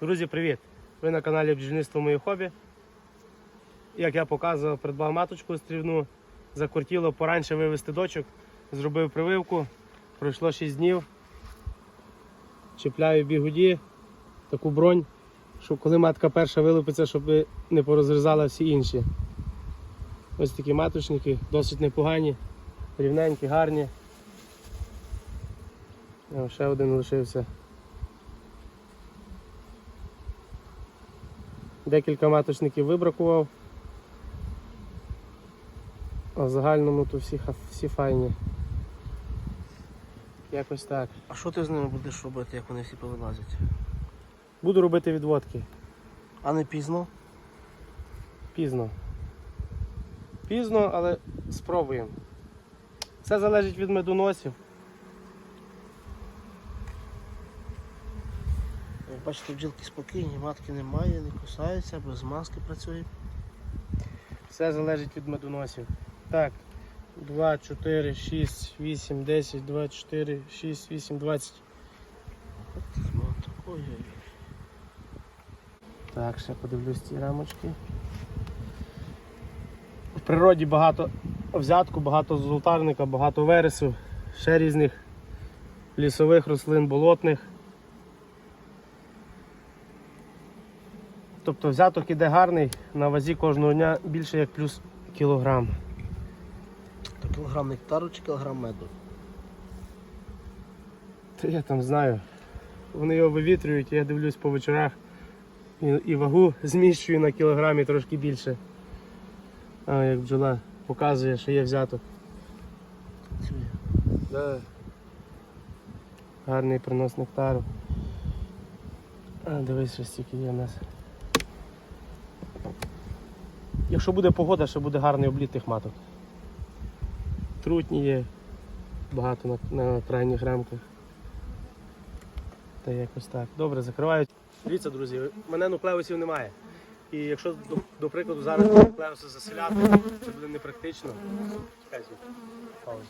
Друзі, привіт! Ви на каналі Бджільництво Моє хобі. Як я показував, придбав маточку острівну, закортіло поранше вивести дочок, зробив прививку, пройшло 6 днів. Чіпляю бігуді, таку бронь, щоб коли матка перша вилупиться, щоб не порозрізала всі інші. Ось такі маточники, досить непогані, рівненькі, гарні. Ще один лишився. Декілька маточників вибракував. А в загальному то всі, всі файні. Якось так. А що ти з ними будеш робити, як вони всі повилазять? Буду робити відводки. А не пізно? Пізно. Пізно, але спробуємо. Все залежить від медоносів. Як бачите, бджілки спокійні, матки немає, не кусаються, без маски працює. Все залежить від медоносів. Так. 2, 4, 6, 8, 10, 2, 4, 6, 8, 20. Ну, такої. Так, ще подивлюсь ці рамочки. В природі багато взятку, багато золотарника, багато вересу, ще різних лісових рослин, болотних. Тобто взяток іде гарний, на вазі кожного дня більше як плюс кілограм. То кілограм нектару чи кілограм меду? Та я там знаю. Вони його вивітрюють, я дивлюсь по вечорах і, і вагу зміщую на кілограмі трошки більше. А як бджола показує, що є взяток. Да. Гарний принос нектару. А, дивись, що стільки є в нас. Якщо буде погода, ще буде гарний обліт тих маток. Трутні є, багато на, на крайніх рамках. Та якось так. Добре, закривають. Дивіться, друзі, мене нуклеусів немає. І якщо, до, до прикладу, зараз нуклеуси заселяти, це буде непрактично. Чекай, звідти. Паузу.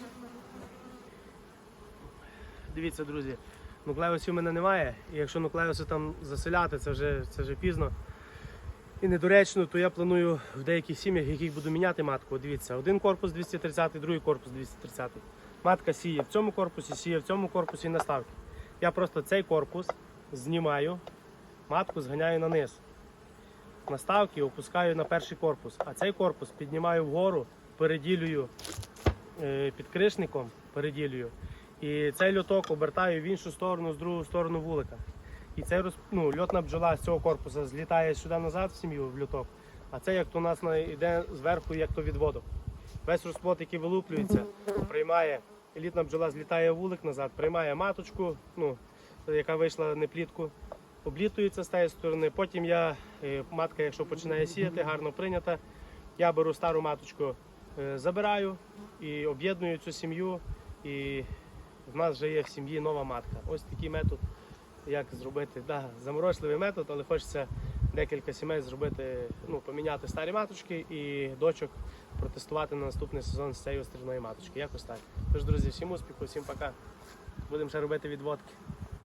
Дивіться, друзі, нуклеусів у мене немає. І якщо нуклеуси там заселяти, це вже, це вже пізно. І недоречно, то я планую в деяких сім'ях, яких буду міняти матку. Дивіться, один корпус 230, другий корпус 230. Матка сіє в цьому корпусі, сіє в цьому корпусі і наставки. Я просто цей корпус знімаю, матку зганяю на низ. Наставки опускаю на перший корпус, а цей корпус піднімаю вгору, переділюю е, підкришником, переділюю. І цей льоток обертаю в іншу сторону, з другу сторону вулика. І цей роз... ну, льотна бджола з цього корпусу злітає сюди назад в сім'ю в льоток. А це як то у нас йде зверху, як то відводок. Весь розплод, який вилуплюється, приймає, елітна бджола злітає вулик назад, приймає маточку, ну, яка вийшла не плітку, облітується з тієї сторони. Потім я, е, матка, якщо починає сіяти, гарно прийнята, я беру стару маточку, е, забираю і об'єдную цю сім'ю. І в нас вже є в сім'ї нова матка. Ось такий метод, як зробити. Да, заморочливий метод, але хочеться декілька сімей зробити, ну, поміняти старі маточки і дочок протестувати на наступний сезон з цієї острівної маточки. Якось так. Тож, друзі, всім успіху, всім пока. Будемо ще робити відводки.